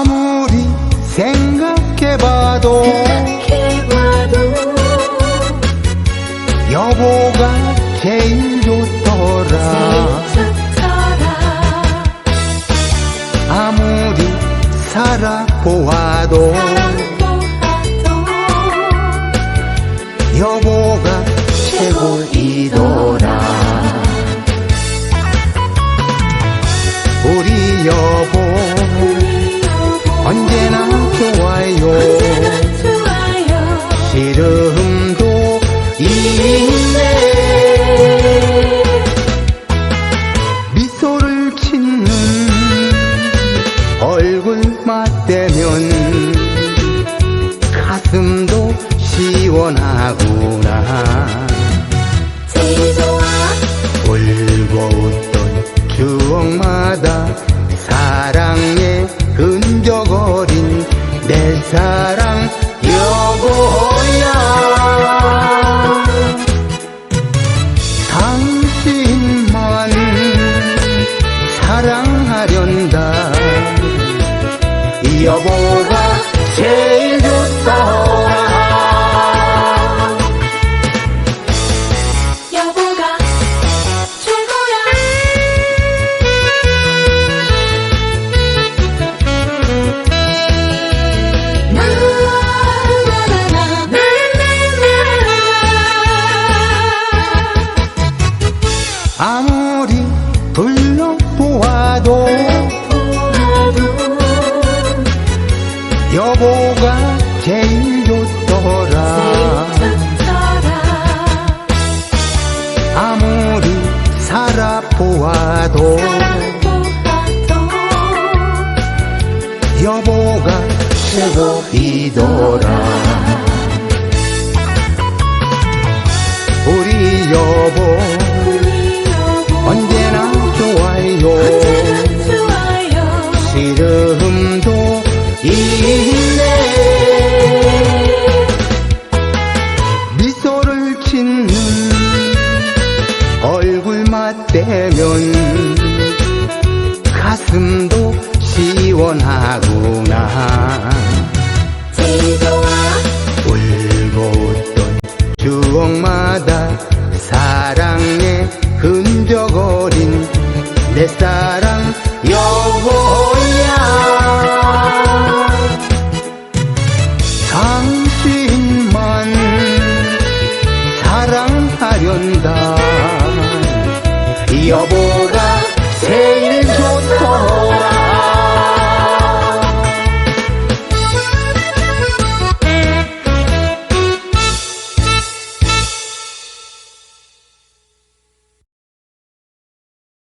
아무리 생각해봐도, 생각해봐도 여보가 제일 좋더라, 아무리 살아보아도, 살아보아도 여보가 최고이더라. 우리 여보 가슴도 시원하구나. 제일 좋아 울고 웃던 추억마다 사랑에 흔적 어린 내 사랑 여보야. 당신만 사랑하련다. 여보가 제 아무리 불러보아도 여보가 제일 좋더라. 아무리 살아보아도 여보가 최고이더라. 우리 여보 면 가슴도 시원하구나. 울고 웃던 추억마다 사랑에 흔적 어린 내 사랑 여보야. 당신만 사랑하련다 여보가